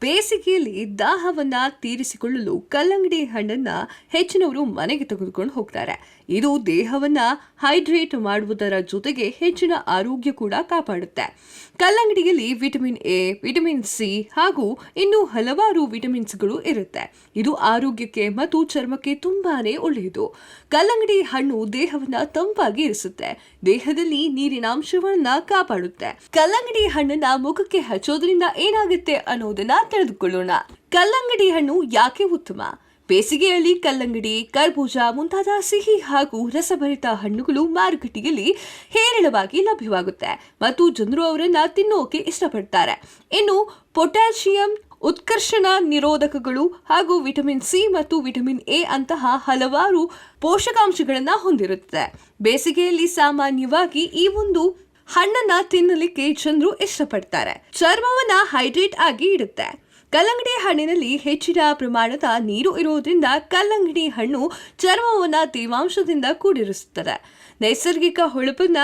ಬೇಸಿಗೆಯಲ್ಲಿ ದಾಹವನ್ನ ತೀರಿಸಿಕೊಳ್ಳಲು ಕಲ್ಲಂಗಡಿ ಹಣ್ಣನ್ನ ಹೆಚ್ಚಿನವರು ಮನೆಗೆ ತೆಗೆದುಕೊಂಡು ಹೋಗ್ತಾರೆ. ಇದು ದೇಹವನ್ನ ಹೈಡ್ರೇಟ್ ಮಾಡುವುದರ ಜೊತೆಗೆ ಹೆಚ್ಚಿನ ಆರೋಗ್ಯ ಕೂಡ ಕಾಪಾಡುತ್ತೆ. ಕಲ್ಲಂಗಡಿಯಲ್ಲಿ ವಿಟಮಿನ್ ಎ, ವಿಟಮಿನ್ ಸಿ ಹಾಗೂ ಇನ್ನೂ ಹಲವಾರು ವಿಟಮಿನ್ಸ್ಗಳು ಇರುತ್ತೆ. ಇದು ಆರೋಗ್ಯಕ್ಕೆ ಮತ್ತು ಚರ್ಮಕ್ಕೆ ತುಂಬಾನೇ ಒಳ್ಳೆಯದು. ಕಲ್ಲಂಗಡಿ ಹಣ್ಣು ದೇಹವನ್ನ ತಂಪಾಗಿ ಇರಿಸುತ್ತೆ. ದೇಹದಲ್ಲಿ ನೀರಿನ ನೀರಿನಾಂಶವನ್ನ ಕಾಪಾಡುತ್ತೆ. ಕಲ್ಲಂಗಡಿ ಹಣ್ಣನ್ನ ಮುಖಕ್ಕೆ ಹಚ್ಚೋದ್ರಿಂದ ಏನಾಗುತ್ತೆ ಅನ್ನೋದನ್ನ ತಿಳಿದುಕೊಳ್ಳೋಣ ಕಲ್ಲಂಗಡಿ ಹಣ್ಣು ಯಾಕೆ ಉತ್ತಮ? ಬೇಸಿಗೆಯಲ್ಲಿ ಕಲ್ಲಂಗಡಿ, ಕರ್ಬೂಜ ಮುಂತಾದ ಸಿಹಿ ಹಾಗೂ ರಸಭರಿತ ಹಣ್ಣುಗಳು ಮಾರುಕಟ್ಟೆಯಲ್ಲಿ ಹೇರಳವಾಗಿ ಲಭ್ಯವಾಗುತ್ತೆ ಮತ್ತು ಜನರು ಅವರನ್ನ ತಿನ್ನೋಕೆ ಇಷ್ಟಪಡ್ತಾರೆ. ಇನ್ನು ಪೊಟ್ಯಾಷಿಯಂ ಉತ್ಕರ್ಷಣ ನಿರೋಧಕಗಳು ಹಾಗೂ ವಿಟಮಿನ್ ಸಿ ಮತ್ತು ವಿಟಮಿನ್ ಎ ಅಂತಹ ಹಲವಾರು ಪೋಷಕಾಂಶಗಳನ್ನು ಹೊಂದಿರುತ್ತೆ ಬೇಸಿಗೆಯಲ್ಲಿ ಸಾಮಾನ್ಯವಾಗಿ ಈ ಒಂದು ಹಣ್ಣನ್ನ ತಿನ್ನಲಿಕ್ಕೆ ಜನರು ಇಷ್ಟಪಡ್ತಾರೆ. ಚರ್ಮವನ್ನ ಹೈಡ್ರೇಟ್ ಆಗಿ ಇಡುತ್ತೆ. ಕಲ್ಲಂಗಡಿ ಹಣ್ಣಿನಲ್ಲಿ ಹೆಚ್ಚಿನ ಪ್ರಮಾಣದ ನೀರು ಇರುವುದರಿಂದ ಕಲ್ಲಂಗಡಿ ಹಣ್ಣು ಚರ್ಮವನ್ನ ತೇವಾಂಶದಿಂದ ಕೂಡಿರಿಸುತ್ತದೆ ನೈಸರ್ಗಿಕ ಹೊಳಪನ್ನ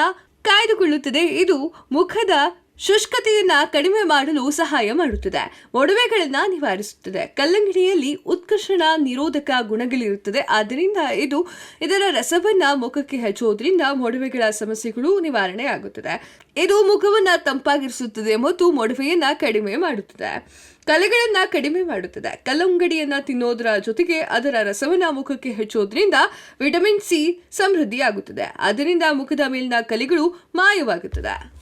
ಕಾಯ್ದುಕೊಳ್ಳುತ್ತದೆ. ಇದು ಮುಖದ ಶುಷ್ಕತೆಯನ್ನ ಕಡಿಮೆ ಮಾಡಲು ಸಹಾಯ ಮಾಡುತ್ತದೆ. ಮೊಡವೆಗಳನ್ನು ನಿವಾರಿಸುತ್ತದೆ. ಕಲ್ಲಂಗಡಿಯಲ್ಲಿ ಉತ್ಕರ್ಷಣ ನಿರೋಧಕ ಗುಣಗಳಿರುತ್ತದೆ. ಆದ್ದರಿಂದ ಇದು ಇದರ ರಸವನ್ನ ಮುಖಕ್ಕೆ ಹಚ್ಚುವುದರಿಂದ ಮೊಡವೆಗಳ ಸಮಸ್ಯೆಗಳು ನಿವಾರಣೆ ಆಗುತ್ತದೆ ಇದು ಮುಖವನ್ನ ತಂಪಾಗಿರಿಸುತ್ತದೆ ಮತ್ತು ಮೊಡವೆಯನ್ನ ಕಡಿಮೆ ಮಾಡುತ್ತದೆ. ಕಲೆಗಳನ್ನ ಕಡಿಮೆ ಮಾಡುತ್ತದೆ. ಕಲ್ಲಂಗಡಿಯನ್ನ ತಿನ್ನೋದರ ಜೊತೆಗೆ ಅದರ ರಸವನ್ನ ಮುಖಕ್ಕೆ ಹಚ್ಚೋದ್ರಿಂದ ವಿಟಮಿನ್ ಸಿ ಸಮೃದ್ಧಿಯಾಗುತ್ತದೆ. ಅದರಿಂದ ಮುಖದ ಮೇಲಿನ ಕಲೆಗಳು ಮಾಯವಾಗುತ್ತದೆ.